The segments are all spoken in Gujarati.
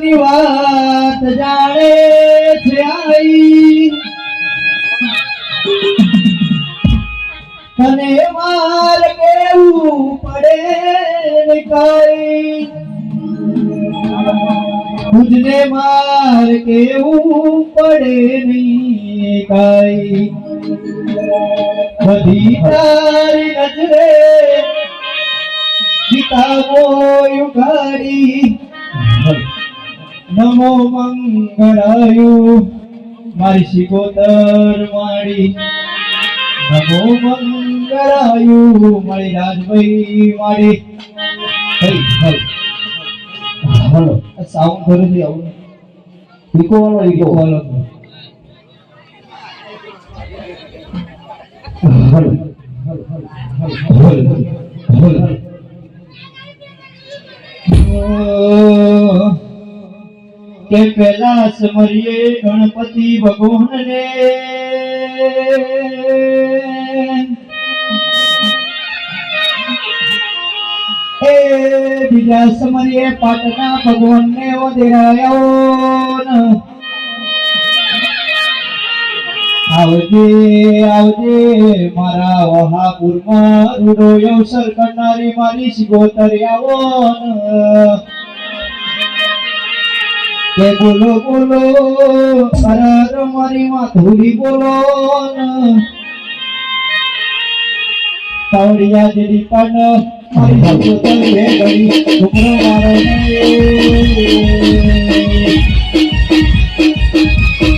ની વાત જાણે છે આઈ. તને માર કેવું પડે કાઈ? તુજને માર કેવું પડે નહીં કાઈ? બધી તારી નજરે કિતાબો યુગાડી નમો મંગળાયુ મારી શિકોતર માડી નમો મંગળાયુ મારી રાજભાઈ માડી હઈ હઈ હલો સાઉન્ડ કરું છું આવું ઇકો વાળો ઇકો વાળો હલો હલો હલો કે પેલા સમરીએ ગણપતિ ભગવાનને એ બીજા સમરીએ પાટના ભગવાનને ઓદેરાયો આવજે આવજે, મારા વહાપુરમાં રૂડો અવસર કરનારી મારી શિગોતર આવો. કે બોલો બોલો અરર મારી માં બોલો ન. સાવડિયા જેવી પણ મારી મારો ને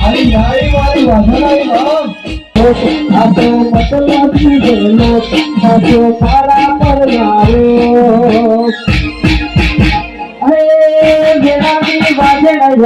આઈ આઈ મારી વાસણાઈ માં આ તો મતલબ તો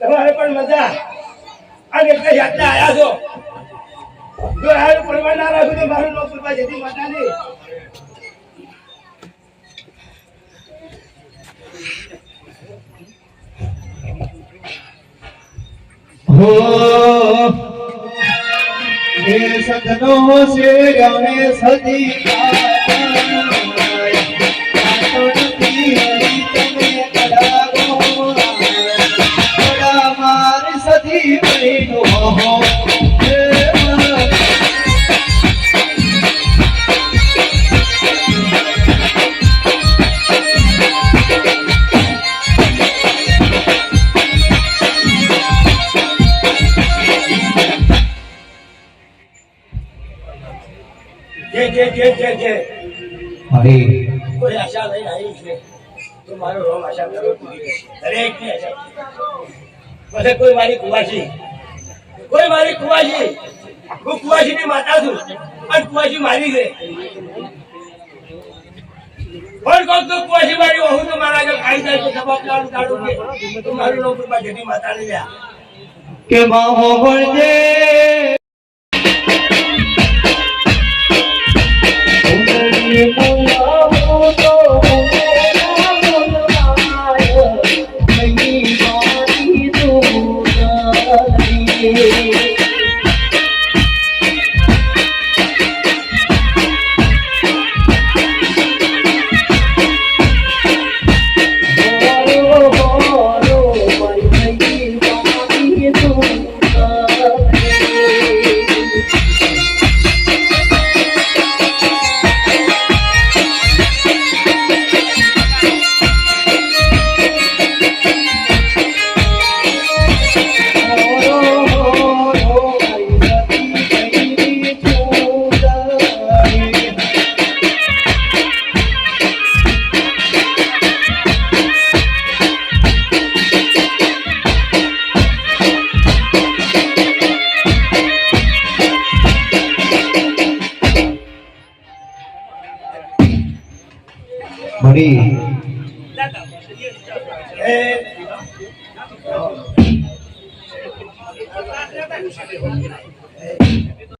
તમારે પણ મજા. અને એટલે યાત્રા આવ્યા છો? જો હારું પરવા ના રાખું તો મારું લોક કૃપા જતી માતાની હો, એ સદનો છે રણે સદી જે જે જે જે જે. અરે. કોઈ આશા લઈને આવી છે તો મારો રોમ આશા કરો કરશે દરેકની આશા. પછી કોઈ મારી કુવાસી કોઈ મારી કુવાસી હું કુવાસીની માતા છું પણ કુવાસી મારી છે. પણ કોક તો કુવાસી મારી હું તો મારા આગળ ખાઈ જાય તો જવાબદાર કાઢું કે. તો મારું લોક કૃપા જેની માતા લઈ જા કે માહો વળજે. એ